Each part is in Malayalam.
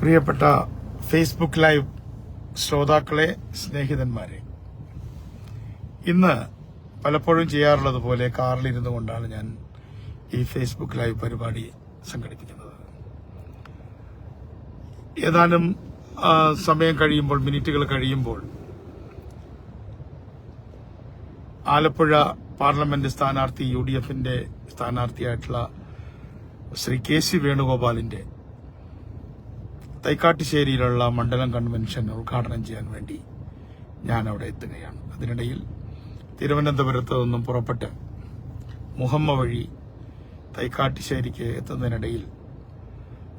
പ്രിയപ്പെട്ട ഫേസ്ബുക്ക് ലൈവ് ശ്രോതാക്കളെ സ്നേഹിതന്മാരെ ഇന്ന് പലപ്പോഴും ചെയ്യാറുള്ളത് പോലെ കാറിലിരുന്നു കൊണ്ടാണ് ഞാൻ ഈ ഫേസ്ബുക്ക് ലൈവ് പരിപാടി സംഘടിപ്പിക്കുന്നത്. ഏതാനും സമയം കഴിയുമ്പോൾ മിനിറ്റുകൾ കഴിയുമ്പോൾ ആലപ്പുഴ പാർലമെന്റ് സ്ഥാനാർത്ഥി യു ഡി എഫിന്റെ സ്ഥാനാർത്ഥിയായിട്ടുള്ള ശ്രീ കെ സി വേണുഗോപാലിന്റെ തൈക്കാട്ടുശ്ശേരിയിലുള്ള മണ്ഡലം കൺവെൻഷൻ ഉദ്ഘാടനം ചെയ്യാൻ വേണ്ടി ഞാൻ അവിടെ എത്തുകയാണ്. അതിനിടയിൽ തിരുവനന്തപുരത്ത് നിന്നും പുറപ്പെട്ട് മുഹമ്മ വഴി തൈക്കാട്ടുശ്ശേരിക്ക് എത്തുന്നതിനിടയിൽ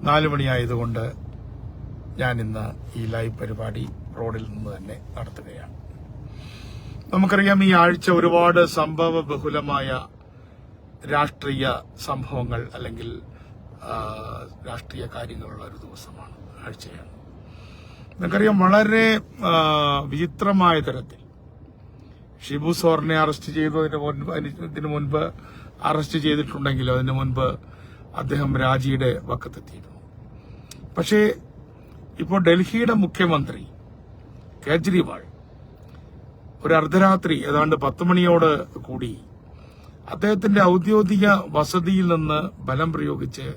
നാലു മണിയായതുകൊണ്ട് ഞാൻ ഇന്ന് ഈ ലൈവ് പരിപാടി റോഡിൽ നിന്ന് തന്നെ നടത്തുകയാണ്. നമുക്കറിയാം ഈ ആഴ്ച ഒരുപാട് സംഭവ ബഹുലമായ രാഷ്ട്രീയ സംഭവങ്ങൾ അല്ലെങ്കിൽ രാഷ്ട്രീയ കാര്യങ്ങളുള്ള ഒരു ദിവസമാണ്. ആഴ്ചയാണ്. നിങ്ങൾക്കറിയാം വളരെ വിചിത്രമായ തരത്തിൽ ഷിബു സോറിനെ അറസ്റ്റ് ചെയ്തതിന് മുൻപ് ഇതിനു മുൻപ് അറസ്റ്റ് ചെയ്തിട്ടുണ്ടെങ്കിലും അതിനു മുൻപ് അദ്ദേഹം രാജിയുടെ വക്കത്തെത്തിയിരുന്നു. പക്ഷേ ഇപ്പോൾ ഡൽഹിയുടെ മുഖ്യമന്ത്രി കേജ്രിവാൾ ഒരു അർദ്ധരാത്രി ഏതാണ്ട് പത്ത് മണിയോട് കൂടി അദ്ദേഹത്തിന്റെ ഔദ്യോഗിക വസതിയിൽ നിന്ന് ബലം പ്രയോഗിച്ച്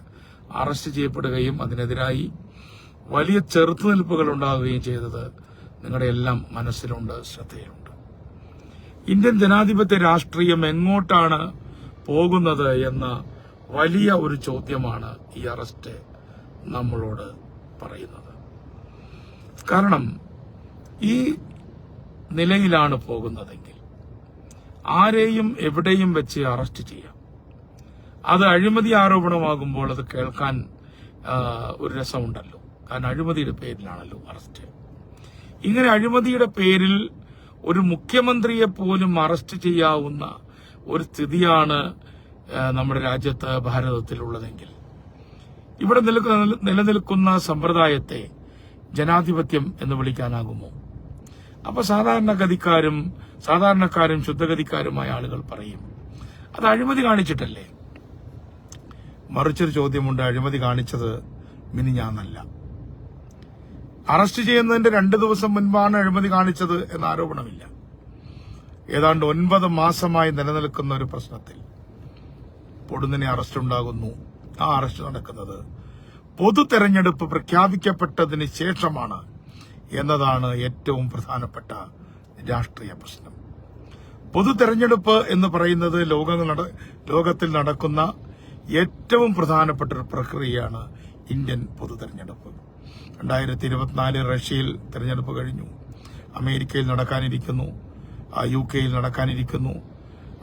അറസ്റ്റ് ചെയ്യപ്പെടുകയും അതിനെതിരായി വലിയ ചെറുത്തുനിൽപ്പുകൾ ഉണ്ടാവുകയും ചെയ്തത് നിങ്ങളുടെ എല്ലാം മനസ്സിലുണ്ട് ശ്രദ്ധയിലുണ്ട്. ഇന്ത്യൻ ജനാധിപത്യ രാഷ്ട്രീയം എങ്ങോട്ടാണ് പോകുന്നത് എന്ന വലിയ ഒരു ചോദ്യമാണ് ഈ അറസ്റ്റ് നമ്മളോട് പറയുന്നത്. കാരണം ഈ നിലയിലാണ് പോകുന്നതെങ്കിൽ ആരെയും എവിടെയും വെച്ച് അറസ്റ്റ് ചെയ്യാം. അത് അഴിമതി ആരോപണമാകുമ്പോൾ അത് കേൾക്കാൻ ഒരു രസമുണ്ടല്ലോ. കാരണം അഴിമതിയുടെ പേരിലാണല്ലോ അറസ്റ്റ്. ഇങ്ങനെ അഴിമതിയുടെ പേരിൽ ഒരു മുഖ്യമന്ത്രിയെ പോലും അറസ്റ്റ് ചെയ്യാവുന്ന ഒരു സ്ഥിതിയാണ് നമ്മുടെ രാജ്യത്ത് ഭാരതത്തിലുള്ളതെങ്കിൽ. ഇവിടെ നിലനിൽക്കുന്ന സമ്പ്രദായത്തെ ജനാധിപത്യം എന്ന് വിളിക്കാനാകുമോ? അപ്പൊ സാധാരണഗതിക്കാരും സാധാരണക്കാരും ശുദ്ധഗതിക്കാരുമായ ആളുകൾ പറയും അത് അഴിമതി കാണിച്ചിട്ടല്ലേ? മറിച്ചൊരു ചോദ്യമുണ്ട് അഴിമതി കാണിച്ചത് മിനിഞ്ഞാന്നല്ല. അറസ്റ്റ് ചെയ്യുന്നതിന്റെ രണ്ട് ദിവസം മുൻപാണ് അഴിമതി കാണിച്ചത് എന്ന ആരോപണമില്ല. ഏതാണ്ട് ഒൻപത് മാസമായി നിലനിൽക്കുന്ന ഒരു പ്രശ്നത്തിൽ പൊടുന്നിനെ അറസ്റ്റ് ഉണ്ടാകുന്നു ആ അറസ്റ്റ് നടക്കുന്നത് പൊതു തെരഞ്ഞെടുപ്പ് പ്രഖ്യാപിക്കപ്പെട്ടതിന് ശേഷമാണ് എന്നതാണ് ഏറ്റവും പ്രധാനപ്പെട്ട രാഷ്ട്രീയ പ്രശ്നം. പൊതു തെരഞ്ഞെടുപ്പ് എന്ന് പറയുന്നത് ലോകത്തിൽ നടക്കുന്ന ഏറ്റവും പ്രധാനപ്പെട്ട ഒരു പ്രക്രിയയാണ് ഇന്ത്യൻ പൊതു തെരഞ്ഞെടുപ്പ്. രണ്ടായിരത്തി ഇരുപത്തിനാല് റഷ്യയിൽ തെരഞ്ഞെടുപ്പ് കഴിഞ്ഞു. അമേരിക്കയിൽ നടക്കാനിരിക്കുന്നു. യു കെയിൽ നടക്കാനിരിക്കുന്നു.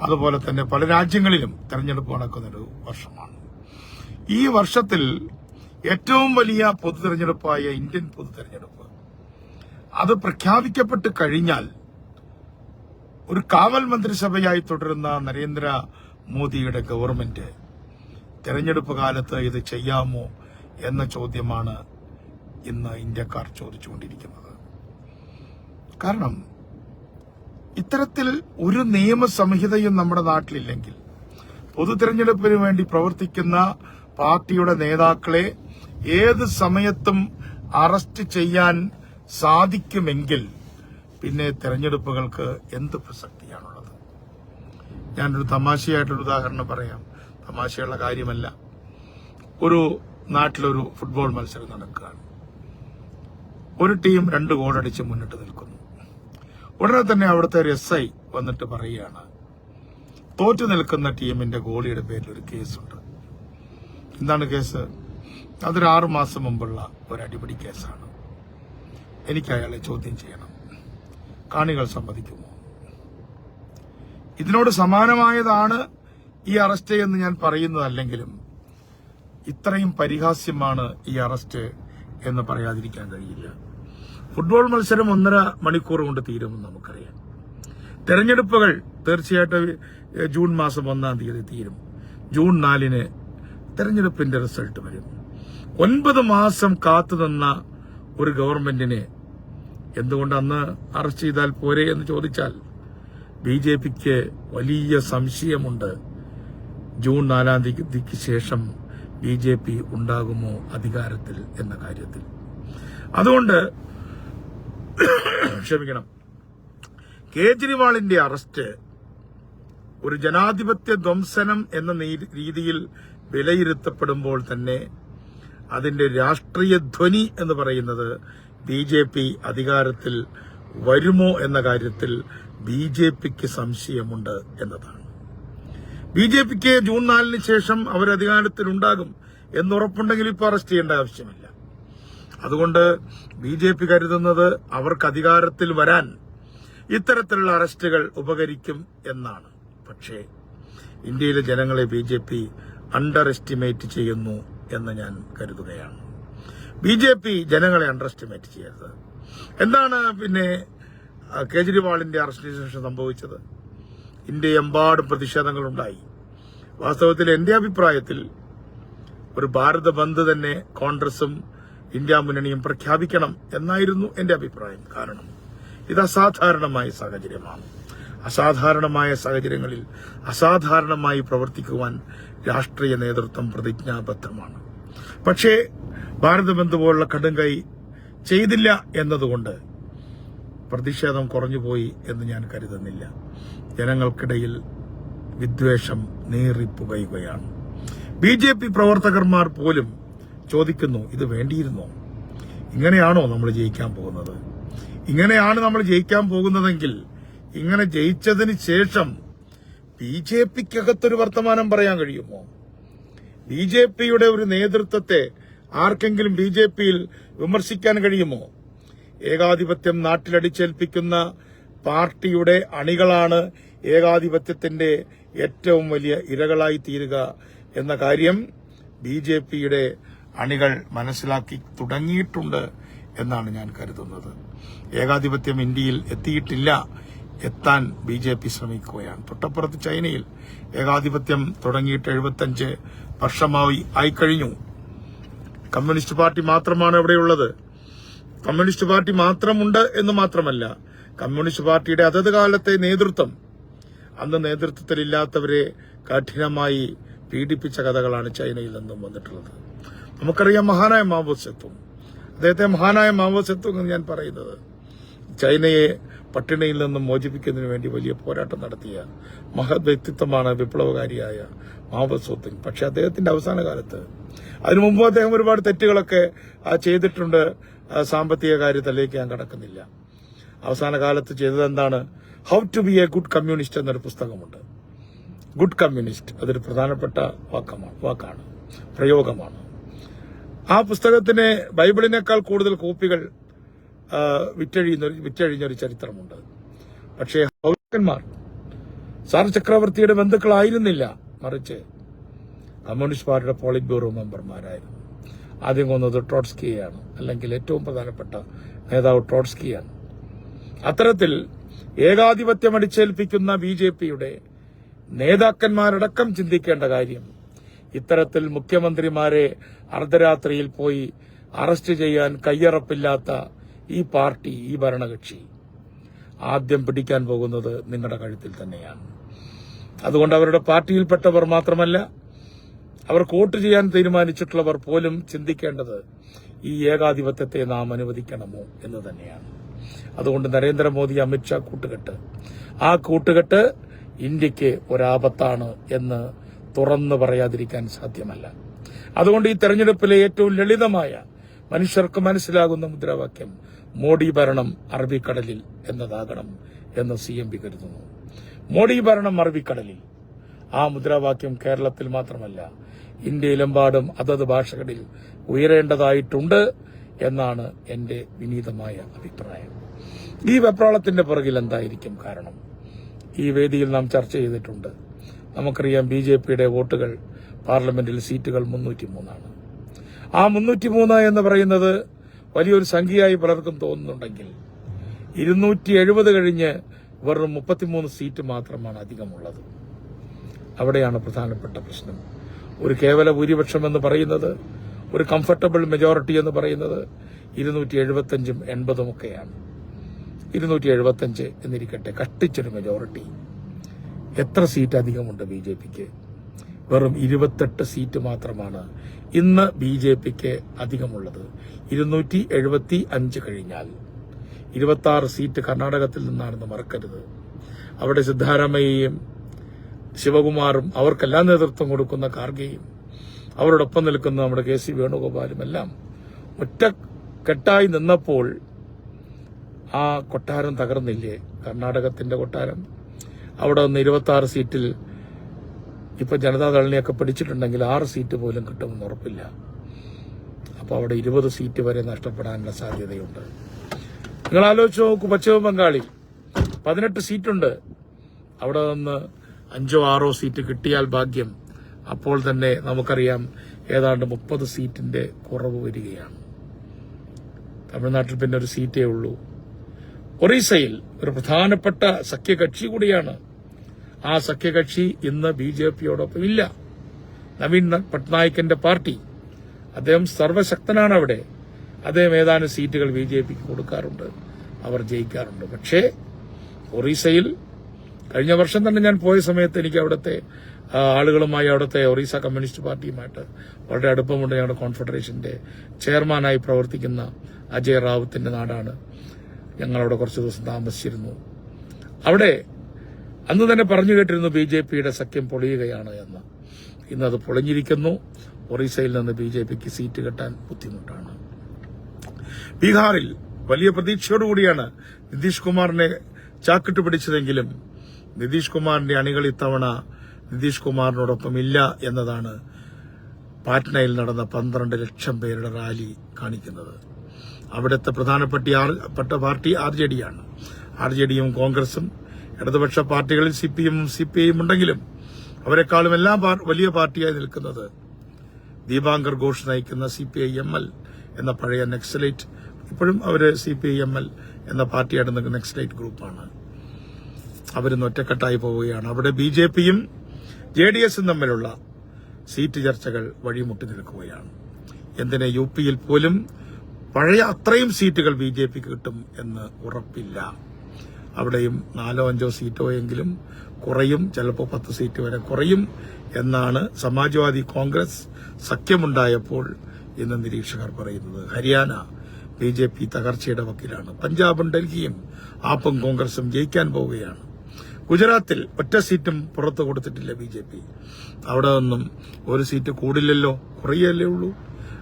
അതുപോലെ തന്നെ പല രാജ്യങ്ങളിലും തെരഞ്ഞെടുപ്പ് നടക്കുന്നൊരു വർഷമാണ്. ഈ വർഷത്തിൽ ഏറ്റവും വലിയ പൊതു തെരഞ്ഞെടുപ്പായ ഇന്ത്യൻ പൊതു തെരഞ്ഞെടുപ്പ് അത് പ്രഖ്യാപിക്കപ്പെട്ട് കഴിഞ്ഞാൽ ഒരു കാവൽ മന്ത്രിസഭയായി തുടരുന്ന നരേന്ദ്ര മോദിയുടെ ഗവൺമെന്റ് തെരഞ്ഞെടുപ്പ് കാലത്ത് ഇത് ചെയ്യാമോ എന്ന ചോദ്യമാണ് ഇന്ന് ഇന്ത്യക്കാർ ചോദിച്ചുകൊണ്ടിരിക്കുന്നത്. കാരണം ഇത്തരത്തിൽ ഒരു നിയമസംഹിതയും നമ്മുടെ നാട്ടിലില്ലെങ്കിൽ പൊതു തെരഞ്ഞെടുപ്പിന് വേണ്ടി പ്രവർത്തിക്കുന്ന പാർട്ടിയുടെ നേതാക്കളെ ഏത് സമയത്തും അറസ്റ്റ് ചെയ്യാൻ സാധിക്കുമെങ്കിൽ പിന്നെ തെരഞ്ഞെടുപ്പുകൾക്ക് എന്ത് പ്രസക്തിയാണുള്ളത്? ഞാനൊരു തമാശയായിട്ടൊരു ഉദാഹരണം പറയാം. തമാശയുള്ള കാര്യമല്ല. ഒരു നാട്ടിലൊരു ഫുട്ബോൾ മത്സരം നടക്കുകയാണ്. ഒരു ടീം രണ്ട് ഗോളടിച്ച് മുന്നിട്ട് നിൽക്കുന്നു. ഉടനെ തന്നെ അവിടുത്തെ ഒരു എസ് ഐ വന്നിട്ട് പറയുകയാണ് തോറ്റു നിൽക്കുന്ന ടീമിന്റെ ഗോളിയുടെ പേരിൽ ഒരു കേസുണ്ട്. എന്താണ് കേസ്? അതൊരു ആറു മാസം മുമ്പുള്ള ഒരു അടിപിടി കേസാണ്. എനിക്ക് അയാളെ ചോദ്യം ചെയ്യണം. കാണികൾ സമ്മതിക്കുമോ? ഇതിനോട് സമാനമായതാണ് ഈ അറസ്റ്റ് എന്ന് ഞാൻ പറയുന്നതല്ലെങ്കിലും ഇത്രയും പരിഹാസ്യമാണ് ഈ അറസ്റ്റ് എന്ന് പറയാതിരിക്കാൻ കഴിയില്ല. ഫുട്ബോൾ മത്സരം ഒന്നര മണിക്കൂർ കൊണ്ട് തീരുമെന്ന് നമുക്കറിയാം. തെരഞ്ഞെടുപ്പുകൾ തീർച്ചയായിട്ടും ജൂൺ മാസം ഒന്നാം തീയതി തീരും. ജൂൺ നാലിന് തെരഞ്ഞെടുപ്പിന്റെ റിസൾട്ട് വരും. ഒൻപത് മാസം കാത്തുനിന്ന ഒരു ഗവൺമെന്റിനെ എന്തുകൊണ്ട് അന്ന് അറസ്റ്റ് ചെയ്താൽ പോരെ എന്ന് ചോദിച്ചാൽ ബി ജെ പിക്ക് വലിയ സംശയമുണ്ട്. ജൂൺ നാലാം തീയതിക്ക് ശേഷം ബി ജെ പി ഉണ്ടാകുമോ അധികാരത്തിൽ എന്ന കാര്യത്തിൽ. അതുകൊണ്ട് ക്ഷമിക്കണം. കേജ്രിവാളിന്റെ അറസ്റ്റ് ഒരു ജനാധിപത്യ ധ്വംസനം എന്ന രീതിയിൽ വിലയിരുത്തപ്പെടുമ്പോൾ തന്നെ അതിന്റെ രാഷ്ട്രീയ ധ്വനി എന്ന് പറയുന്നത് ബി ജെ പി അധികാരത്തിൽ വരുമോ എന്ന കാര്യത്തിൽ ബി ജെ പിക്ക് സംശയമുണ്ട് എന്നതാണ്. ബി ജെ പിക്ക് ജൂൺ നാലിന് ശേഷം അവർ എന്നുറപ്പുണ്ടെങ്കിൽ ഇപ്പോൾ അറസ്റ്റ് ചെയ്യേണ്ട ആവശ്യമില്ല. അതുകൊണ്ട് ബി ജെ പി കരുതുന്നത് അവർക്ക് അധികാരത്തിൽ വരാൻ ഇത്തരത്തിലുള്ള അറസ്റ്റുകൾ ഉപകരിക്കും എന്നാണ്. പക്ഷേ ഇന്ത്യയിലെ ജനങ്ങളെ B J P underestimate ചെയ്യുന്നു എന്ന് ഞാൻ കരുതുകയാണ്. ബി ജെ പി ജനങ്ങളെ അണ്ടർ എസ്റ്റിമേറ്റ് ചെയ്യരുത്. എന്താണ് പിന്നെ കേജ്രിവാളിന്റെ അറസ്റ്റിന് ശേഷം സംഭവിച്ചത്? ഇന്ത്യ ഇന്ത്യയെമ്പാടും പ്രതിഷേധങ്ങളുണ്ടായി. വാസ്തവത്തിൽ എന്റെ അഭിപ്രായത്തിൽ ഒരു ഭാരത ബന്ദ് തന്നെ കോൺഗ്രസും ഇന്ത്യ മുന്നണിയും പ്രഖ്യാപിക്കണം എന്നായിരുന്നു എന്റെ അഭിപ്രായം. കാരണം ഇത് അസാധാരണമായ സാഹചര്യമാണ്. അസാധാരണമായ സാഹചര്യങ്ങളിൽ അസാധാരണമായി പ്രവർത്തിക്കുവാൻ രാഷ്ട്രീയ നേതൃത്വം പ്രതിജ്ഞാബദ്ധമാണ്. പക്ഷേ ഭാരത ബന്ദ് പോലുള്ള കടുംകൈ ചെയ്തില്ല എന്നതുകൊണ്ട് പ്രതിഷേധം കുറഞ്ഞുപോയി എന്ന് ഞാൻ കരുതുന്നില്ല. ജനങ്ങൾക്കിടയിൽ വിദ്വേഷം നീറിപ്പുകയുകയാണ്. ബി ജെ പി പ്രവർത്തകന്മാർ പോലും ചോദിക്കുന്നു ഇത് വേണ്ടിയിരുന്നോ? ഇങ്ങനെയാണോ നമ്മൾ ജയിക്കാൻ പോകുന്നത്? ഇങ്ങനെയാണ് നമ്മൾ ജയിക്കാൻ പോകുന്നതെങ്കിൽ ഇങ്ങനെ ജയിച്ചതിന് ശേഷം ബി ജെ പിക്കകത്തൊരു വർത്തമാനം പറയാൻ കഴിയുമോ? ബി ജെ പിയുടെ ഒരു നേതൃത്വത്തെ ആർക്കെങ്കിലും ബി ജെ പിയിൽ വിമർശിക്കാൻ കഴിയുമോ? ഏകാധിപത്യം നാട്ടിലടിച്ചേൽപ്പിക്കുന്ന പാർട്ടിയുടെ അണികളാണ് ഏകാധിപത്യത്തിന്റെ ഏറ്റവും വലിയ ഇരകളായി തീരുക എന്ന കാര്യം ബി ജെ പിയുടെ അണികൾ മനസ്സിലാക്കി തുടങ്ങിയിട്ടുണ്ട് എന്നാണ് ഞാൻ കരുതുന്നത്. ഏകാധിപത്യം ഇന്ത്യയിൽ എത്തിയിട്ടില്ല. എത്താൻ ബി ജെ പി ശ്രമിക്കുകയാണ്. തൊട്ടപ്പുറത്ത് ചൈനയിൽ ഏകാധിപത്യം തുടങ്ങിയിട്ട് എഴുപത്തഞ്ച് വർഷമായി ആയിക്കഴിഞ്ഞു. കമ്മ്യൂണിസ്റ്റ് പാർട്ടി മാത്രമാണ് അവിടെയുള്ളത്. കമ്മ്യൂണിസ്റ്റ് പാർട്ടി മാത്രമുണ്ട് എന്ന് മാത്രമല്ല കമ്മ്യൂണിസ്റ്റ് പാർട്ടിയുടെ അതത് കാലത്തെ നേതൃത്വം അന്ന് നേതൃത്വത്തിലില്ലാത്തവരെ കഠിനമായി പീഡിപ്പിച്ച കഥകളാണ് ചൈനയിൽ നിന്നും വന്നിട്ടുള്ളത്. നമുക്കറിയാം മഹാനായ മാവോ സെത്തും അദ്ദേഹത്തെ മഹാനായ മാവോ സെത്തും എന്ന് ഞാൻ പറയുന്നത്. ചൈനയെ പട്ടിണിയിൽ നിന്നും മോചിപ്പിക്കുന്നതിന് വേണ്ടി വലിയ പോരാട്ടം നടത്തിയ മഹത് വ്യക്തിത്വമാണ് വിപ്ലവകാരിയായ മാവോ സോത്തുങ് പക്ഷെ അദ്ദേഹത്തിന്റെ അവസാന കാലത്ത് അതിനു മുമ്പ് അദ്ദേഹം ഒരുപാട് തെറ്റുകളൊക്കെ ചെയ്തിട്ടുണ്ട്. സാമ്പത്തിക കാര്യത്തിലേക്ക് ഞാൻ കടക്കുന്നില്ല. അവസാന കാലത്ത് ചെയ്തത് എന്താണ് how to be a good communist എന്നൊരു പുസ്തകമുണ്ട്. ഗുഡ് കമ്മ്യൂണിസ്റ്റ് അതൊരു പ്രധാനപ്പെട്ട വാക്കമാണ് വാക്കാണ്. പ്രയോഗമാണ്. ആ പുസ്തകത്തിന് ബൈബിളിനേക്കാൾ കൂടുതൽ കോപ്പികൾ വിറ്റഴിയുന്ന വിറ്റഴിഞ്ഞ ഒരു ചരിത്രമുണ്ട്. പക്ഷേ പൗരന്മാർ സാർ ചക്രവർത്തിയുടെ ബന്ധുക്കളായിരുന്നില്ല മറിച്ച് കമ്മ്യൂണിസ്റ്റ് പാർട്ടിയുടെ പോളിറ്റ് ബ്യൂറോ മെമ്പർമാരായിരുന്നു. ആദ്യം കൊന്നത് ട്രോട്സ്കിയാണ് അല്ലെങ്കിൽ ഏറ്റവും പ്രധാനപ്പെട്ട നേതാവ് ട്രോട്സ്കിയാണ്. അത്തരത്തിൽ ഏകാധിപത്യം അടിച്ചേൽപ്പിക്കുന്ന ബി ജെ പിയുടെ നേതാക്കന്മാരടക്കം ചിന്തിക്കേണ്ട കാര്യം ഇത്തരത്തിൽ മുഖ്യമന്ത്രിമാരെ അർദ്ധരാത്രിയിൽ പോയി അറസ്റ്റ് ചെയ്യാൻ കയ്യറപ്പില്ലാത്ത ഈ പാർട്ടി ഈ ഭരണകക്ഷി. ആദ്യം പിടിക്കാൻ പോകുന്നത് നിങ്ങളുടെ കഴുത്തിൽ തന്നെയാണ്. അതുകൊണ്ട് അവരുടെ പാർട്ടിയിൽപ്പെട്ടവർ മാത്രമല്ല അവർ വോട്ട് ചെയ്യാൻ തീരുമാനിച്ചിട്ടുള്ളവർ പോലും ചിന്തിക്കേണ്ടത് ഈ ഏകാധിപത്യത്തെ നാം അനുവദിക്കണമോ എന്ന് തന്നെയാണ്. അതുകൊണ്ട് നരേന്ദ്രമോദി അമിത്ഷാ കൂട്ടുകെട്ട്. ആ കൂട്ടുകെട്ട് ഇന്ത്യയ്ക്ക് ഒരാപത്താണ് എന്ന് തുറന്നു പറയാതിരിക്കാൻ സാധ്യമല്ല. അതുകൊണ്ട് ഈ തെരഞ്ഞെടുപ്പിലെ ഏറ്റവും ലളിതമായ മനുഷ്യർക്ക് മനസ്സിലാകുന്ന മുദ്രാവാക്യം മോഡി ഭരണം അറബിക്കടലിൽ എന്നതാകണം എന്ന് സി എം പി കരുതുന്നു. മോഡി ഭരണം അറബിക്കടലിൽ. ആ മുദ്രാവാക്യം കേരളത്തിൽ മാത്രമല്ല ഇന്ത്യയിലെമ്പാടും അതത് ഭാഷകളിൽ ഉയരേണ്ടതായിട്ടുണ്ട് എന്നാണ് എന്റെ വിനീതമായ അഭിപ്രായം. ഈ വെപ്രാളത്തിന്റെ പുറകിൽ എന്തായിരിക്കും കാരണം? ഈ വേദിയിൽ നാം ചർച്ച ചെയ്തിട്ടുണ്ട് നമുക്കറിയാം ബി ജെ പിയുടെ വോട്ടുകൾ പാർലമെന്റിൽ സീറ്റുകൾ മുന്നൂറ്റിമൂന്നാണ്. ആ മുന്നൂറ്റിമൂന്ന് എന്ന് പറയുന്നത് വലിയൊരു സംഖ്യയായി പലർക്കും തോന്നുന്നുണ്ടെങ്കിൽ ഇരുന്നൂറ്റി എഴുപത് കഴിഞ്ഞ് വെറും മുപ്പത്തിമൂന്ന് സീറ്റ് മാത്രമാണ് അധികമുള്ളത്. അവിടെയാണ് പ്രധാനപ്പെട്ട പ്രശ്നം. ഒരു കേവല ഭൂരിപക്ഷം എന്ന് പറയുന്നത് ഒരു കംഫർട്ടബിൾ മെജോറിറ്റി എന്ന് പറയുന്നത് ഇരുന്നൂറ്റി എഴുപത്തഞ്ചും എൺപതും ഒക്കെയാണ് ഇരുന്നൂറ്റി എഴുപത്തഞ്ച് എന്നിരിക്കട്ടെ കഷ്ടിച്ചൊരു മെജോറിറ്റി എത്ര സീറ്റ് അധികമുണ്ട് ബി ജെ പിക്ക്? വെറും ഇരുപത്തെട്ട് സീറ്റ് മാത്രമാണ് ഇന്ന് ബി ജെ പിക്ക് അധികമുള്ളത്. ഇരുന്നൂറ്റി എഴുപത്തി അഞ്ച് കഴിഞ്ഞാൽ ഇരുപത്തി സീറ്റ് കർണാടകത്തിൽ നിന്നാണെന്ന് മറക്കരുത്. അവിടെ സിദ്ധാരാമയ്യയും ശിവകുമാറും അവർക്കെല്ലാം നേതൃത്വം കൊടുക്കുന്ന കാർഗെയും അവരോടൊപ്പം നിൽക്കുന്ന നമ്മുടെ കെ സി വേണുഗോപാലും എല്ലാം ഒറ്റക്കെട്ടായി നിന്നപ്പോൾ ആ കൊട്ടാരം തകർന്നില്ലേ? കർണാടകത്തിന്റെ കൊട്ടാരം? അവിടെ നിന്ന് ഇരുപത്തി ആറ് സീറ്റിൽ ഇപ്പൊ ജനതാദളിനെയൊക്കെ പിടിച്ചിട്ടുണ്ടെങ്കിൽ ആറ് സീറ്റ് പോലും കിട്ടുമെന്ന് ഉറപ്പില്ല. അപ്പോൾ അവിടെ ഇരുപത് സീറ്റ് വരെ നഷ്ടപ്പെടാനുള്ള സാധ്യതയുണ്ട്. നിങ്ങൾ ആലോചിച്ച് നോക്കൂ പശ്ചിമ ബംഗാളിൽ പതിനെട്ട് സീറ്റുണ്ട്. അവിടെ നിന്ന് അഞ്ചോ ആറോ സീറ്റ് കിട്ടിയാൽ ഭാഗ്യം. അപ്പോൾ തന്നെ നമുക്കറിയാം ഏതാണ്ട് മുപ്പത് സീറ്റിന്റെ കുറവ് വരികയാണ്. തമിഴ്നാട്ടിൽ പിന്നെ ഒരു സീറ്റേ ഉള്ളൂ. ഒറീസയിൽ ഒരു പ്രധാനപ്പെട്ട സഖ്യകക്ഷി കൂടിയാണ് ആ സഖ്യകക്ഷി ഇന്ന് ബി ജെ പിയോടൊപ്പം ഇല്ല. നവീൻ പട്നായിക്കിന്റെ പാർട്ടി അദ്ദേഹം സർവശക്തനാണ് അവിടെ അദ്ദേഹം ഏതാനും സീറ്റുകൾ ബി ജെ പിക്ക് കൊടുക്കാറുണ്ട്. അവർ ജയിക്കാറുണ്ട്. പക്ഷേ ഒറീസയിൽ കഴിഞ്ഞ വർഷം തന്നെ ഞാൻ പോയ സമയത്ത് എനിക്ക് അവിടുത്തെ ആളുകളുമായി അവിടുത്തെ ഒറീസ കമ്മ്യൂണിസ്റ്റ് പാർട്ടിയുമായിട്ട് വളരെ അടുപ്പമുണ്ട്. ഞങ്ങളുടെ കോൺഫെഡറേഷന്റെ ചെയർമാനായി പ്രവർത്തിക്കുന്ന അജയ് റാവുത്തിന്റെ നാടാണ്. ഞങ്ങളവിടെ കുറച്ച് ദിവസം താമസിച്ചിരുന്നു. അവിടെ അന്ന് തന്നെ പറഞ്ഞു കേട്ടിരുന്നു ബി ജെ പിയുടെ സഖ്യം പൊളിയുകയാണ് എന്ന്. ഇന്നത് പൊളിഞ്ഞിരിക്കുന്നു. ഒറീസയിൽ നിന്ന് ബി ജെ പിക്ക് സീറ്റ് കിട്ടാൻ ബുദ്ധിമുട്ടാണ്. ബീഹാറിൽ വലിയ പ്രതീക്ഷയോടുകൂടിയാണ് നിതീഷ് കുമാറിനെ ചാക്കിട്ട് പിടിച്ചതെങ്കിലും നിതീഷ് കുമാറിന്റെ അണികൾ ഇത്തവണ നിതീഷ് കുമാറിനോടൊപ്പം ഇല്ല എന്നതാണ് പാറ്റ്നയിൽ നടന്ന പന്ത്രണ്ട് ലക്ഷം പേരുടെ റാലി കാണിക്കുന്നത്. അവിടുത്തെ പ്രധാനപ്പെട്ട പാർട്ടി ആർ ജെ ഡിയാണ് ആർ ജെ ഡിയും കോൺഗ്രസും ഇടതുപക്ഷ പാർട്ടികളിൽ സി പി എമ്മും സി പി ഐയും ഉണ്ടെങ്കിലും അവരെക്കാളും എല്ലാം വലിയ പാർട്ടിയായി നിൽക്കുന്നത് ദീപാങ്കർ ഘോഷ് നയിക്കുന്ന C P I M L എന്ന പഴയ നെക്സലൈറ്റ്. ഇപ്പോഴും അവർ C P I M L എന്ന പാർട്ടിയായിട്ട് നിൽക്കുന്ന നെക്സലൈറ്റ് ഗ്രൂപ്പാണ്. അവരിന്ന് ഒറ്റക്കെട്ടായി പോവുകയാണ്. അവിടെ ബി ജെ പിയും ജെ ഡി എസും തമ്മിലുള്ള സീറ്റ് ചർച്ചകൾ വഴിമുട്ടി നിൽക്കുകയാണ്. എന്തിന് യു പിയിൽ പോലും പഴയ അത്രയും സീറ്റുകൾ ബി ജെ പിക്ക് കിട്ടും എന്ന് ഉറപ്പില്ല. അവിടെയും നാലോ അഞ്ചോ സീറ്റോ എങ്കിലും കുറയും. ചിലപ്പോൾ പത്ത് സീറ്റ് വരെ കുറയും എന്നാണ് സമാജ്വാദി കോൺഗ്രസ് സഖ്യമുണ്ടായപ്പോൾ ഇന്ന് നിരീക്ഷകർ പറയുന്നത്. ഹരിയാന ബി ജെ പി തകർച്ചയുടെ വക്കിലാണ്. പഞ്ചാബും ഡൽഹിയും ആപ്പും കോൺഗ്രസും ജയിക്കാൻ പോവുകയാണ്. ഗുജറാത്തിൽ ഒറ്റ സീറ്റും പുറത്തു കൊടുത്തിട്ടില്ല ബി ജെ പി. അവിടെ നിന്നും ഒരു സീറ്റ് കൂടില്ലല്ലോ കുറയല്ലേ ഉള്ളൂ.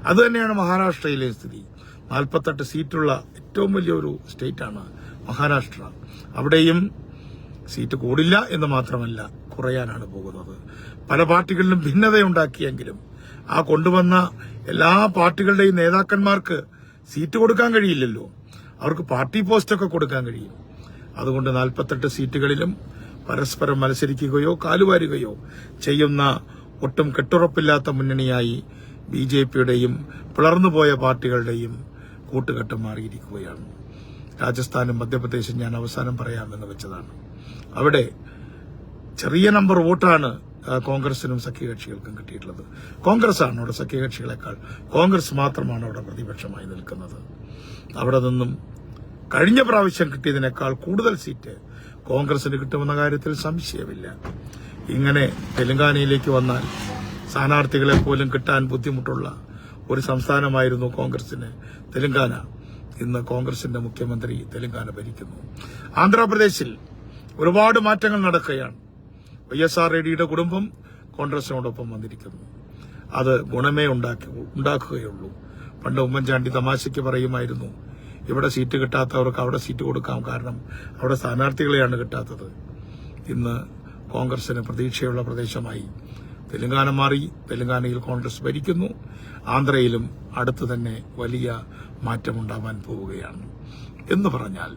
അതുതന്നെയാണ് മഹാരാഷ്ട്രയിലെ സ്ഥിതി. നാൽപ്പത്തെട്ട് സീറ്റുള്ള ഏറ്റവും വലിയൊരു സ്റ്റേറ്റാണ് മഹാരാഷ്ട്ര. അവിടെയും സീറ്റ് കൂടില്ല എന്ന് മാത്രമല്ല കുറയാനാണ് പോകുന്നത്. പല പാർട്ടികളിലും ഭിന്നതയുണ്ടാക്കിയെങ്കിലും ആ കൊണ്ടുവന്ന എല്ലാ പാർട്ടികളുടെയും നേതാക്കന്മാർക്ക് സീറ്റ് കൊടുക്കാൻ കഴിയില്ലല്ലോ. അവർക്ക് പാർട്ടി പോസ്റ്റൊക്കെ കൊടുക്കാൻ കഴിയും. അതുകൊണ്ട് നാൽപ്പത്തെട്ട് സീറ്റുകളിലും പരസ്പരം മത്സരിക്കുകയോ കാലുവാരുകയോ ചെയ്യുന്ന ഒട്ടും കെട്ടുറപ്പില്ലാത്ത മുന്നണിയായി ബി ജെ പിയുടെയും പിളർന്നുപോയ പാർട്ടികളുടെയും കൂട്ടുകെട്ട് മാറിയിരിക്കുകയാണ്. രാജസ്ഥാനും മധ്യപ്രദേശും ഞാൻ അവസാനം പറയാമെന്ന് വെച്ചതാണ്. അവിടെ ചെറിയ നമ്പർ വോട്ടാണ് കോൺഗ്രസിനും സഖ്യകക്ഷികൾക്കും കിട്ടിയിട്ടുള്ളത്. കോൺഗ്രസ് ആണ് അവിടെ സഖ്യകക്ഷികളെക്കാൾ. കോൺഗ്രസ് മാത്രമാണ് അവിടെ പ്രതിപക്ഷമായി നിൽക്കുന്നത്. അവിടെ നിന്നും കഴിഞ്ഞ പ്രാവശ്യം കിട്ടിയതിനേക്കാൾ കൂടുതൽ സീറ്റ് കോൺഗ്രസിന് കിട്ടുമെന്ന കാര്യത്തിൽ സംശയമില്ല. ഇങ്ങനെ തെലങ്കാനയിലേക്ക് വന്നാൽ സ്ഥാനാർത്ഥികളെ പോലും കിട്ടാൻ ബുദ്ധിമുട്ടുള്ള ഒരു സംസ്ഥാനമായിരുന്നു കോൺഗ്രസിന് തെലങ്കാന. ഇന്ന് കോൺഗ്രസിന്റെ മുഖ്യമന്ത്രി തെലങ്കാന ഭരിക്കുന്നു. ആന്ധ്രാപ്രദേശിൽ ഒരുപാട് മാറ്റങ്ങൾ നടക്കുകയാണ്. വൈ എസ് ആർ റെഡ്ഡിയുടെ കുടുംബം കോൺഗ്രസിനോടൊപ്പം വന്നിരിക്കുന്നു. അത് ഗുണമേ ഉണ്ടാക്കി ഉണ്ടാക്കുകയുള്ളൂ. പണ്ട് ഉമ്മൻചാണ്ടി തമാശയ്ക്ക് പറയുമായിരുന്നു ഇവിടെ സീറ്റ് കിട്ടാത്തവർക്ക് അവിടെ സീറ്റ് കൊടുക്കാം കാരണം അവിടെ സ്ഥാനാർത്ഥികളെയാണ് കിട്ടാത്തത്. ഇന്ന് കോൺഗ്രസിന് പ്രതീക്ഷയുള്ള പ്രദേശമായി തെലങ്കാന മാറി തെലങ്കാനയിൽ കോൺഗ്രസ് ഭരിക്കുന്നു. ആന്ധ്രയിലും അടുത്തു തന്നെ വലിയ മാറ്റമുണ്ടാവാൻ പോവുകയാണ്. എന്ന് പറഞ്ഞാൽ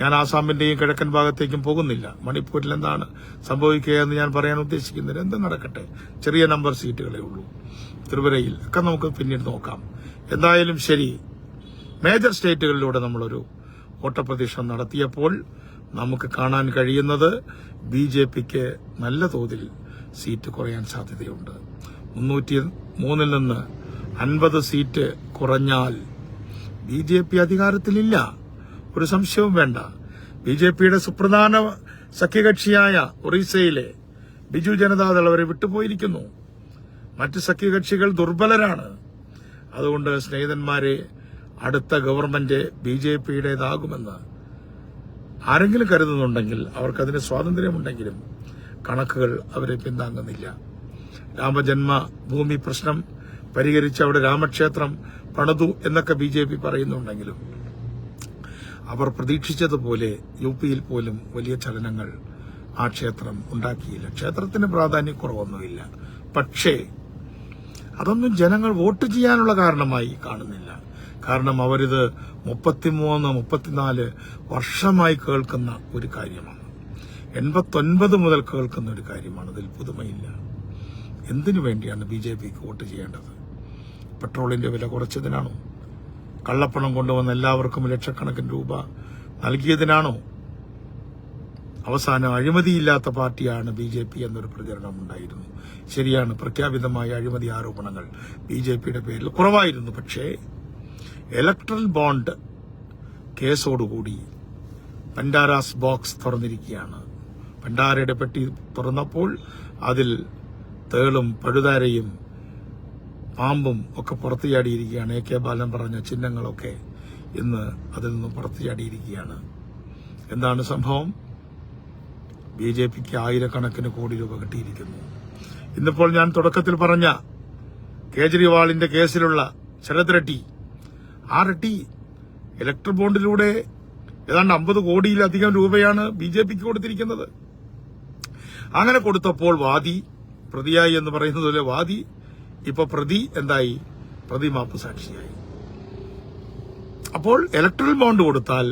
ഞാൻ ആസാമിന്റെയും കിഴക്കൻ ഭാഗത്തേക്കും പോകുന്നില്ല. മണിപ്പൂരിൽ എന്താണ് സംഭവിക്കുക എന്ന് ഞാൻ പറയാൻ ഉദ്ദേശിക്കുന്നില്ല എന്ത് നടക്കട്ടെ? ചെറിയ നമ്പർ സീറ്റുകളേ ഉള്ളൂ. ത്രിപുരയിൽ ഒക്കെ നമുക്ക് പിന്നീട് നോക്കാം. എന്തായാലും ശരി മേജർ സ്റ്റേറ്റുകളിലൂടെ നമ്മളൊരു വോട്ടപ്രതീക്ഷ നടത്തിയപ്പോൾ നമുക്ക് കാണാൻ കഴിയുന്നത് ബി ജെ പിക്ക് നല്ല തോതിൽ സീറ്റ് കുറയാൻ സാധ്യതയുണ്ട്. മുന്നൂറ്റി മൂന്നിൽ നിന്ന് അൻപത് സീറ്റ് കുറഞ്ഞാൽ ബി ജെ പി അധികാരത്തിലില്ല. ഒരു സംശയവും വേണ്ട. ബി ജെ പിയുടെ സുപ്രധാന സഖ്യകക്ഷിയായ ഒറീസയിലെ ബിജു ജനതാദൾ അവരെ വിട്ടുപോയിരിക്കുന്നു. മറ്റ് സഖ്യകക്ഷികൾ ദുർബലരാണ്. അതുകൊണ്ട് സ്നേഹിതന്മാരെ അടുത്ത ഗവൺമെന്റ് ബി ജെ പിയുടേതാകുമെന്ന് ആരെങ്കിലും കരുതുന്നുണ്ടെങ്കിൽ അവർക്കതിന് സ്വാതന്ത്ര്യമുണ്ടെങ്കിലും കണക്കുകൾ അവരെ പിന്താങ്ങുന്നില്ല. രാമജന്മ ഭൂമി പ്രശ്നം പരിഹരിച്ച് അവിടെ രാമക്ഷേത്രം പണിതു എന്നൊക്കെ ബി ജെ പി പറയുന്നുണ്ടെങ്കിലും അവർ പ്രതീക്ഷിച്ചതുപോലെ യു പിയിൽ പോലും വലിയ ചലനങ്ങൾ ആ ക്ഷേത്രം ഉണ്ടാക്കിയില്ല. ക്ഷേത്രത്തിന് പ്രാധാന്യക്കുറവൊന്നുമില്ല പക്ഷേ അതൊന്നും ജനങ്ങൾ വോട്ട് ചെയ്യാനുള്ള കാരണമായി കാണുന്നില്ല. കാരണം അവരിത് മുപ്പത്തിമൂന്ന് മുപ്പത്തിനാല് വർഷമായി കേൾക്കുന്ന ഒരു കാര്യമാണ്. എൺപത്തൊൻപത് മുതൽ കേൾക്കുന്ന ഒരു കാര്യമാണ് അതിൽ പുതുമയില്ല. എന്തിനു വേണ്ടിയാണ് ബി ജെ പിക്ക് വോട്ട് ചെയ്യേണ്ടത്? പെട്രോളിന്റെ വില കുറച്ചതിനാണോ? കള്ളപ്പണം കൊണ്ടുവന്ന എല്ലാവർക്കും ലക്ഷക്കണക്കിന് രൂപ നൽകിയതിനാണോ? അവസാനം അഴിമതിയില്ലാത്ത പാർട്ടിയാണ് ബി ജെ പി എന്നൊരു പ്രചരണം ഉണ്ടായിരുന്നു. ശരിയാണ് പ്രഖ്യാപിതമായ അഴിമതി ആരോപണങ്ങൾ ബി ജെ പിയുടെ പേരിൽ കുറവായിരുന്നു. പക്ഷേ ഇലക്ട്രൽ ബോണ്ട് കേസോടുകൂടി പണ്ടാരാസ് ബോക്സ് തുറന്നിരിക്കുകയാണ്. പണ്ടാരയുടെ പെട്ടി തുറന്നപ്പോൾ അതിൽ തേളും പഴുതാരയും പാമ്പും ഒക്കെ പുറത്തു ചാടിയിരിക്കുകയാണ് എ കെ ബാലൻ പറഞ്ഞ ചിഹ്നങ്ങളൊക്കെ ഇന്ന് അതിൽ നിന്ന് പുറത്തു ചാടിയിരിക്കുകയാണ് എന്താണ് സംഭവം? ബി ജെ പിക്ക് ആയിരക്കണക്കിന് കോടി രൂപ കിട്ടിയിരിക്കുന്നു. ഇന്നിപ്പോൾ ഞാൻ തുടക്കത്തിൽ പറഞ്ഞ കേജ്രിവാളിന്റെ കേസിലുള്ള ശരത് റെഡ്ഡി. ആ റെഡ്ഡി ഇലക്ട്രിക് ബോണ്ടിലൂടെ ഏതാണ്ട് അമ്പത് കോടിയിലധികം രൂപയാണ് ബി ജെ പിക്ക് കൊടുത്തിരിക്കുന്നത്. അങ്ങനെ കൊടുത്തപ്പോൾ വാദി പ്രതിയായി എന്ന് പറയുന്നത് പോലെ വാദി ഇപ്പൊ പ്രതി എന്തായി? പ്രതി മാപ്പ് സാക്ഷിയായി. അപ്പോൾ ഇലക്ട്രൽ ബോണ്ട് കൊടുത്താൽ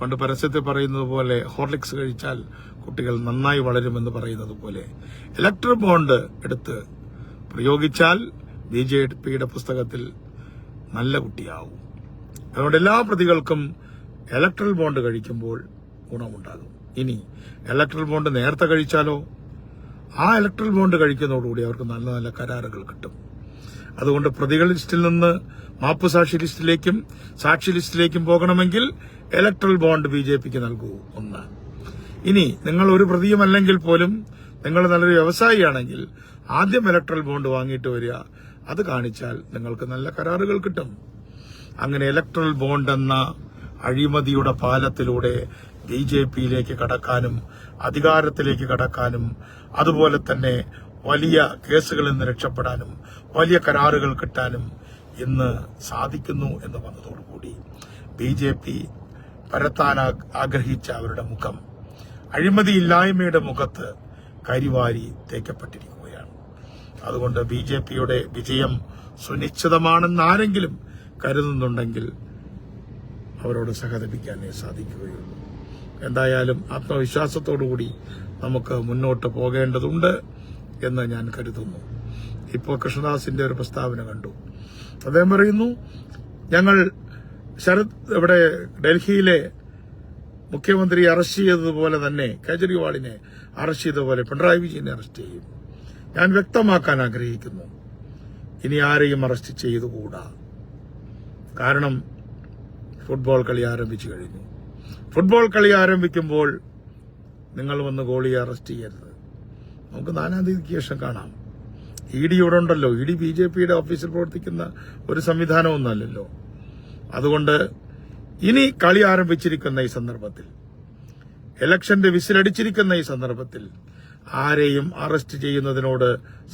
പണ്ട് പരസ്യത്തിൽ പറയുന്നത് പോലെ ഹോർലിക്സ് കഴിച്ചാൽ കുട്ടികൾ നന്നായി വളരുമെന്ന് പറയുന്നത് പോലെ ഇലക്ട്രൽ ബോണ്ട് എടുത്ത് പ്രയോഗിച്ചാൽ ബി ജെ പിയുടെ പുസ്തകത്തിൽ നല്ല കുട്ടിയാവും. അതുകൊണ്ട് എല്ലാ പ്രതികൾക്കും ഇലക്ട്രൽ ബോണ്ട് കഴിക്കുമ്പോൾ ഗുണമുണ്ടാകും. ഇനി ഇലക്ട്രൽ ബോണ്ട് നേരത്തെ കഴിച്ചാലോ? ആ ഇലക്ട്രൽ ബോണ്ട് കഴിക്കുന്നതോടുകൂടി അവർക്ക് നല്ല നല്ല കരാറുകൾ കിട്ടും. അതുകൊണ്ട് പ്രതികൾ ലിസ്റ്റിൽ നിന്ന് മാപ്പ് സാക്ഷി ലിസ്റ്റിലേക്കും സാക്ഷി ലിസ്റ്റിലേക്കും പോകണമെങ്കിൽ ഇലക്ട്രൽ ബോണ്ട് ബി ജെ പിക്ക് നൽകൂ ഒന്ന്. ഇനി നിങ്ങൾ ഒരു പ്രതിയുമല്ലെങ്കിൽ പോലും നിങ്ങൾ നല്ലൊരു വ്യവസായിയാണെങ്കിൽ ആദ്യം ഇലക്ട്രൽ ബോണ്ട് വാങ്ങിയിട്ട് വരിക. അത് കാണിച്ചാൽ നിങ്ങൾക്ക് നല്ല കരാറുകൾ കിട്ടും. അങ്ങനെ ഇലക്ട്രൽ ബോണ്ട് എന്ന അഴിമതിയുടെ പാലത്തിലൂടെ ബി ജെ പിയിലേക്ക് കടക്കാനും അധികാരത്തിലേക്ക് കടക്കാനും അതുപോലെ തന്നെ വലിയ കേസുകളിൽ നിന്ന് രക്ഷപ്പെടാനും വലിയ കരാറുകൾ കിട്ടാനും ഇന്ന് സാധിക്കുന്നു എന്ന് വന്നതോടുകൂടി ബി ജെ പി പരത്താൻ ആഗ്രഹിച്ച അവരുടെ മുഖം അഴിമതിയില്ലായ്മയുടെ മുഖത്ത് കരിവാരി തേക്കപ്പെട്ടിരിക്കുകയാണ്. അതുകൊണ്ട് ബി ജെ പിയുടെ വിജയം സുനിശ്ചിതമാണെന്ന് ആരെങ്കിലും കരുതുന്നുണ്ടെങ്കിൽ അവരോട് സഹതപിക്കാനേ സാധിക്കുകയുള്ളൂ. എന്തായാലും ആത്മവിശ്വാസത്തോടുകൂടി നമുക്ക് മുന്നോട്ട് പോകേണ്ടതുണ്ട് എന്ന് ഞാൻ കരുതുന്നു. ഇപ്പോൾ കൃഷ്ണദാസിന്റെ ഒരു പ്രസ്താവന കണ്ടു. അദ്ദേഹം പറയുന്നു ഞങ്ങൾ ശരത് ഇവിടെ ഡൽഹിയിലെ മുഖ്യമന്ത്രി അറസ്റ്റ് ചെയ്തതുപോലെ തന്നെ കേജ്രിവാളിനെ അറസ്റ്റ് ചെയ്തതുപോലെ പിണറായി വിജയനെ അറസ്റ്റ് ചെയ്യും. ഞാൻ വ്യക്തമാക്കാൻ ആഗ്രഹിക്കുന്നു. ഇനി ആരെയും അറസ്റ്റ് ചെയ്തുകൂടാ? കാരണം ഫുട്ബോൾ കളി ആരംഭിച്ചു കഴിഞ്ഞു. ഫുട്ബോൾ കളി ആരംഭിക്കുമ്പോൾ നിങ്ങൾ വന്ന് ഗോളി അറസ്റ്റ് ചെയ്യരുത്. നമുക്ക് നാലാം തീയതിക്ക് ശേഷം കാണാം. ഇ ഡി ഇവിടെ ഉണ്ടല്ലോ. ഇ ഡി ബി ജെ പിയുടെ ഓഫീസിൽ പ്രവർത്തിക്കുന്ന ഒരു സംവിധാനമൊന്നുമല്ലല്ലോ. അതുകൊണ്ട് ഇനി കളി ആരംഭിച്ചിരിക്കുന്ന ഈ സന്ദർഭത്തിൽ ഇലക്ഷന്റെ വിസിലടിച്ചിരിക്കുന്ന ഈ സന്ദർഭത്തിൽ ആരെയും അറസ്റ്റ് ചെയ്യുന്നതിനോട്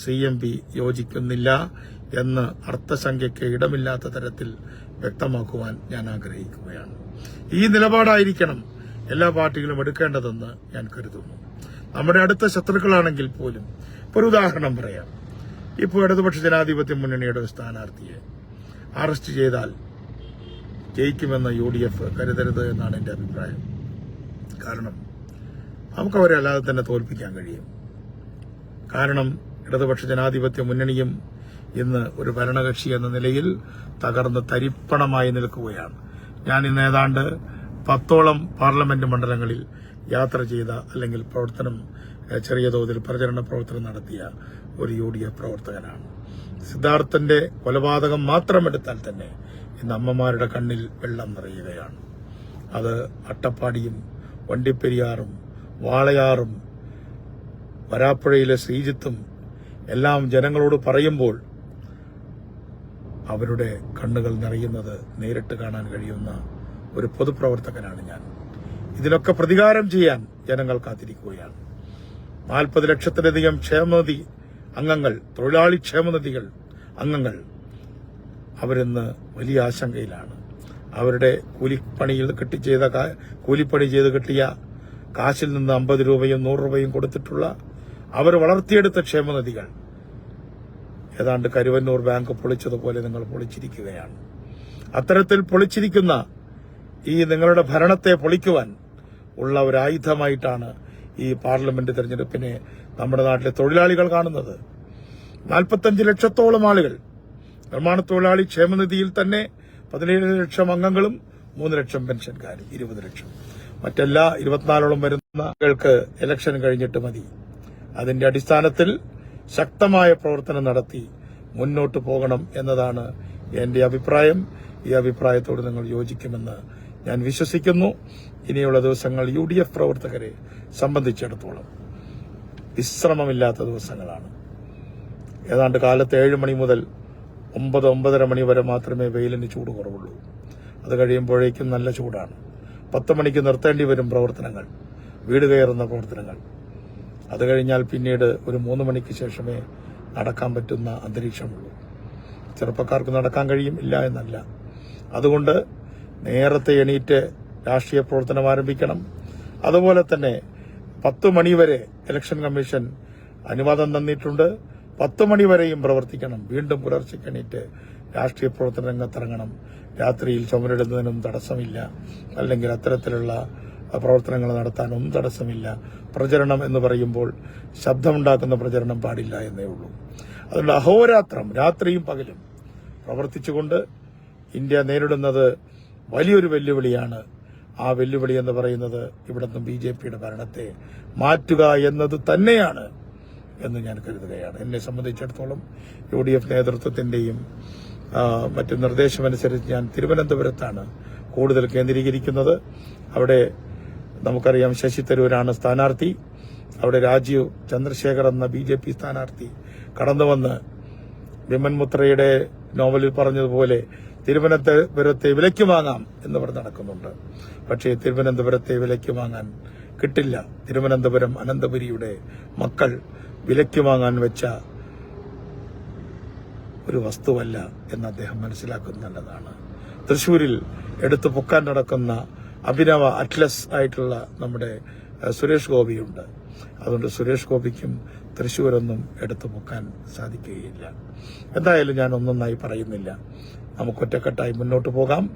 സി എം പി യോജിക്കുന്നില്ല. എന്ന് അർത്ഥശങ്കയ്ക്ക് ഇടമില്ലാത്ത തരത്തിൽ വ്യക്തമാക്കുവാൻ ഞാൻ ആഗ്രഹിക്കുകയാണ്. ഈ നിലപാടായിരിക്കണം എല്ലാ പാർട്ടികളും എടുക്കേണ്ടതെന്ന് ഞാൻ കരുതുന്നു. നമ്മുടെ അടുത്ത ശത്രുക്കളാണെങ്കിൽ പോലും ഇപ്പൊ ഒരു ഉദാഹരണം പറയാം. ഇപ്പോൾ ഇടതുപക്ഷ ജനാധിപത്യ മുന്നണിയുടെ ഒരു സ്ഥാനാർത്ഥിയെ അറസ്റ്റ് ചെയ്താൽ ജയിക്കുമെന്ന് യു ഡി എഫ് കരുതരുത് എന്നാണ് എന്റെ അഭിപ്രായം. കാരണം നമുക്ക് അവരെ അല്ലാതെ തന്നെ തോൽപ്പിക്കാൻ കഴിയും. കാരണം ഇടതുപക്ഷ ജനാധിപത്യ മുന്നണിയും ഇന്ന് ഒരു ഭരണകക്ഷി എന്ന നിലയിൽ തകർന്ന് തരിപ്പണമായി നിൽക്കുകയാണ്. ഞാൻ ഇന്ന് ഏതാണ്ട് പത്തോളം പാർലമെന്റ് മണ്ഡലങ്ങളിൽ യാത്ര ചെയ്ത അല്ലെങ്കിൽ പ്രവർത്തനം ചെറിയ തോതിൽ പ്രചരണ പ്രവർത്തനം നടത്തിയ ഒരു യു ഡി എഫ് പ്രവർത്തകനാണ്. സിദ്ധാർത്ഥന്റെ കൊലപാതകം മാത്രം എടുത്താൽ തന്നെ ഇന്ന് അമ്മമാരുടെ കണ്ണിൽ വെള്ളം നിറയുകയാണ്. അത് അട്ടപ്പാടിയും വണ്ടിപ്പെരിയാറും വാളയാറും വരാപ്പുഴയിലെ ശ്രീജിത്തും എല്ലാം ജനങ്ങളോട് പറയുമ്പോൾ അവരുടെ കണ്ണുകൾ നിറയുന്നത് നേരിട്ട് കാണാൻ കഴിയുന്ന ഒരു പൊതുപ്രവർത്തകനാണ് ഞാൻ. ഇതിനൊക്കെ പ്രതികാരം ചെയ്യാൻ ജനങ്ങൾ കാത്തിരിക്കുകയാണ്. നാൽപ്പത് ലക്ഷത്തിലധികം ക്ഷേമനിധി അംഗങ്ങൾ തൊഴിലാളി ക്ഷേമനിധികൾ അംഗങ്ങൾ അവരിന്ന് വലിയ ആശങ്കയിലാണ്. അവരുടെ കൂലിപ്പണിയിൽ കിട്ടി ചെയ്ത കൂലിപ്പണി ചെയ്ത് കിട്ടിയ കാശിൽ നിന്ന് അമ്പത് രൂപയും നൂറ് രൂപയും കൊടുത്തിട്ടുള്ള അവർ വളർത്തിയെടുത്ത ക്ഷേമനിധികൾ ഏതാണ്ട് കരുവന്നൂർ ബാങ്ക് പൊളിച്ചതുപോലെ നിങ്ങൾ പൊളിച്ചിരിക്കുകയാണ്. അത്തരത്തിൽ പൊളിച്ചിരിക്കുന്ന ഈ നിങ്ങളുടെ ഭരണത്തെ പൊളിക്കുവാൻ ഉള്ള ഒരു ആയുധമായിട്ടാണ് ഈ പാർലമെന്റ് തെരഞ്ഞെടുപ്പിനെ നമ്മുടെ നാട്ടിലെ തൊഴിലാളികൾ കാണുന്നത്. നാൽപ്പത്തഞ്ച് ലക്ഷത്തോളം ആളുകൾ നിർമ്മാണ തൊഴിലാളി ക്ഷേമനിധിയിൽ തന്നെ പതിനേഴ് ലക്ഷം അംഗങ്ങളും മൂന്ന് ലക്ഷം പെൻഷൻകാർ ഇരുപത് ലക്ഷം. മറ്റെല്ലാ ഇരുപത്തിനാലോളം വരുന്ന ആളുകൾക്ക് ഇലക്ഷൻ കഴിഞ്ഞിട്ട് മതി. അതിന്റെ അടിസ്ഥാനത്തിൽ ശക്തമായ പ്രവർത്തനം നടത്തി മുന്നോട്ട് പോകണം എന്നതാണ് എന്റെ അഭിപ്രായം. ഈ അഭിപ്രായത്തോട് നിങ്ങൾ യോജിക്കുമെന്ന് ഞാൻ വിശ്വസിക്കുന്നു. ഇനിയുള്ള ദിവസങ്ങൾ യു ഡി എഫ് പ്രവർത്തകരെ സംബന്ധിച്ചിടത്തോളം വിശ്രമമില്ലാത്ത ദിവസങ്ങളാണ്. ഏതാണ്ട് കാലത്ത് ഏഴ് മണി മുതൽ ഒമ്പത് ഒമ്പതര മണി വരെ മാത്രമേ വെയിലിന് ചൂട് കുറവുള്ളൂ. അത് കഴിയുമ്പോഴേക്കും നല്ല ചൂടാണ്. പത്ത് മണിക്ക് നിർത്തേണ്ടി വരും പ്രവർത്തനങ്ങൾ. വീട് കയറുന്ന പ്രവർത്തനങ്ങൾ. അത് കഴിഞ്ഞാൽ പിന്നീട് ഒരു മൂന്ന് മണിക്ക് ശേഷമേ നടക്കാൻ പറ്റുന്ന അന്തരീക്ഷമുള്ളൂ. ചെറുപ്പക്കാർക്ക് നടക്കാൻ കഴിയും ഇല്ല എന്നല്ല. അതുകൊണ്ട് നേരത്തെ എണീറ്റ് രാഷ്ട്രീയ പ്രവർത്തനം ആരംഭിക്കണം. അതുപോലെ തന്നെ പത്ത് മണിവരെ ഇലക്ഷൻ കമ്മീഷൻ അനുവാദം തന്നിട്ടുണ്ട്. പത്ത് മണിവരെയും പ്രവർത്തിക്കണം. വീണ്ടും പുലർച്ചയ്ക്ക് എണീറ്റ് രാഷ്ട്രീയ പ്രവർത്തന രംഗത്തിറങ്ങണം. രാത്രിയിൽ ചുമരിടുന്നതിനും തടസ്സമില്ല. അല്ലെങ്കിൽ അത്തരത്തിലുള്ള പ്രവർത്തനങ്ങൾ നടത്താനൊന്നും തടസ്സമില്ല. പ്രചരണം എന്ന് പറയുമ്പോൾ ശബ്ദമുണ്ടാക്കുന്ന പ്രചരണം പാടില്ല എന്നേ ഉള്ളൂ. അതുകൊണ്ട് അഹോരാത്രം രാത്രിയും പകലും പ്രവർത്തിച്ചുകൊണ്ട് ഇന്ത്യ നേരിടുന്നത് വലിയൊരു വെല്ലുവിളിയാണ്. ആ വെല്ലുവിളി എന്ന് പറയുന്നത് ഇവിടുന്ന് ബി ജെ പിയുടെ ഭരണത്തെ മാറ്റുക എന്നത് തന്നെയാണ് എന്ന് ഞാൻ കരുതുകയാണ്. എന്നെ സംബന്ധിച്ചിടത്തോളം യു ഡി എഫ് നേതൃത്വത്തിന്റെയും മറ്റു നിർദ്ദേശമനുസരിച്ച് ഞാൻ തിരുവനന്തപുരത്താണ് കൂടുതൽ കേന്ദ്രീകരിക്കുന്നത്. അവിടെ നമുക്കറിയാം ശശി തരൂരാണ് സ്ഥാനാർത്ഥി. അവിടെ രാജീവ് ചന്ദ്രശേഖർ എന്ന ബി ജെ പി സ്ഥാനാർത്ഥി കടന്നുവന്ന് വിമൻ മുത്രയുടെ നോവലിൽ പറഞ്ഞതുപോലെ തിരുവനന്തപുരത്തെ വിലയ്ക്ക് വാങ്ങാം എന്ന് പറഞ്ഞ് നടക്കുന്നുണ്ട്. പക്ഷേ തിരുവനന്തപുരത്തെ വിലയ്ക്ക് വാങ്ങാൻ കിട്ടില്ല. തിരുവനന്തപുരം അനന്തപുരിയുടെ മക്കൾ വിലയ്ക്ക് വാങ്ങാൻ വെച്ച ഒരു വസ്തുവല്ല എന്ന് അദ്ദേഹം മനസ്സിലാക്കുന്നതാണ് തൃശൂരിൽ എടുത്തു പൊക്കാൻ നടക്കുന്ന അഭിനവ അറ്റ്ലസ് ആയിട്ടുള്ള നമ്മുടെ സുരേഷ് ഗോപിയുണ്ട്. അതുകൊണ്ട് സുരേഷ് ഗോപിക്കും തൃശ്ശൂരൊന്നും എടുത്തു പൊക്കാൻ സാധിക്കുകയില്ല. എന്തായാലും ഞാൻ ഒന്നൊന്നായി പറയുന്നില്ല. നമുക്ക് ഒറ്റക്കെട്ടായി മുന്നോട്ട് പോകാം.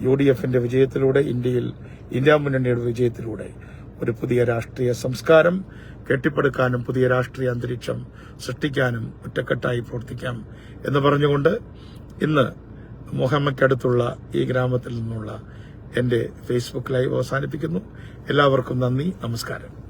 യു ഡി എഫിന്റെ വിജയത്തിലൂടെ ഇന്ത്യയിൽ ഇന്ത്യ മുന്നണിയുടെ വിജയത്തിലൂടെ ഒരു പുതിയ രാഷ്ട്രീയ സംസ്കാരം കെട്ടിപ്പടുക്കാനും പുതിയ രാഷ്ട്രീയ അന്തരീക്ഷം സൃഷ്ടിക്കാനും ഒറ്റക്കെട്ടായി പ്രവർത്തിക്കാം എന്ന് പറഞ്ഞുകൊണ്ട് ഇന്ന് മുഹമ്മയ്ക്കടുത്തുള്ള ഈ ഗ്രാമത്തിൽ നിന്നുള്ള എന്റെ ഫേസ്ബുക്ക് ലൈവ് അവസാനിപ്പിക്കുന്നു. എല്ലാവർക്കും നന്ദി നമസ്കാരം.